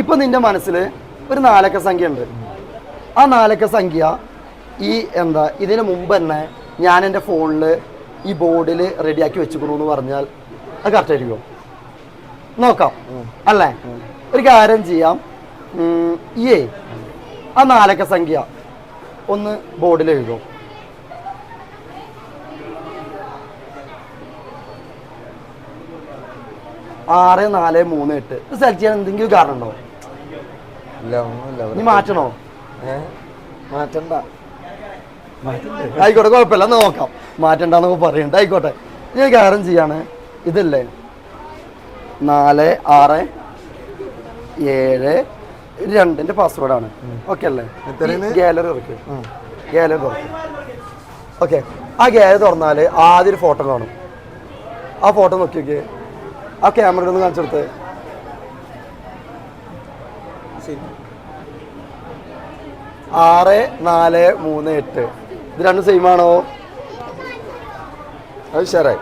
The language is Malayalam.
ഇപ്പൊ നിന്റെ മനസ്സിൽ ഒരു നാലക്ക സംഖ്യ ഉണ്ട് ആ നാലക്ക സംഖ്യ ഈ എന്താ ഇതിന് മുമ്പ് തന്നെ ഞാൻ എന്റെ ഫോണിൽ ഈ ബോർഡിൽ റെഡിയാക്കി വെച്ചുക്കണു എന്ന് പറഞ്ഞാൽ അത് കറക്റ്റ് ആയിരിക്കും നോക്കാം. അല്ലേ? ഒരു കാര്യം ചെയ്യാം. ഈ ആ നാലക്ക സംഖ്യ ഒന്ന് ബോർഡിൽ എഴുതും. ആറ് നാല് മൂന്ന് എട്ട്. ഇത് സെലക്ട് ചെയ്യാൻ എന്തെങ്കിലും കാരണം ഉണ്ടോ? ഇല്ല ഒന്നുമില്ല. ഇനി മാറ്റണോ? മാറ്റണ്ട. ആയിക്കോട്ടെ കുഴപ്പമില്ല. എന്നാ നോക്കാം. മാറ്റണ്ടെന്നൊക്കെ പറയണ്ട. ആയിക്കോട്ടെ. ഞാൻ കാര്യം ചെയ്യാണ്. ഇതല്ലേ? നാല് ആറ് ഏഴ് രണ്ടിന്റെ പാസ്വേഡാണ് ഓക്കെ അല്ലേ? ഗാലറി ഇറക്കി ഗാലറി തുറക്കും. ഓക്കെ ആ ഗാലറി തുറന്നാൽ ആദ്യം ഒരു ഫോട്ടോ കാണും. ആ ഫോട്ടോ നോക്കി നോക്കിയേ ആ ക്യാമറ ഒന്ന് കാണിച്ചെടുത്ത് ആറ് നാല് മൂന്ന് എട്ട്. ഇത് രണ്ടും സെയിം ആണോ? അത് ഉഷാറായി.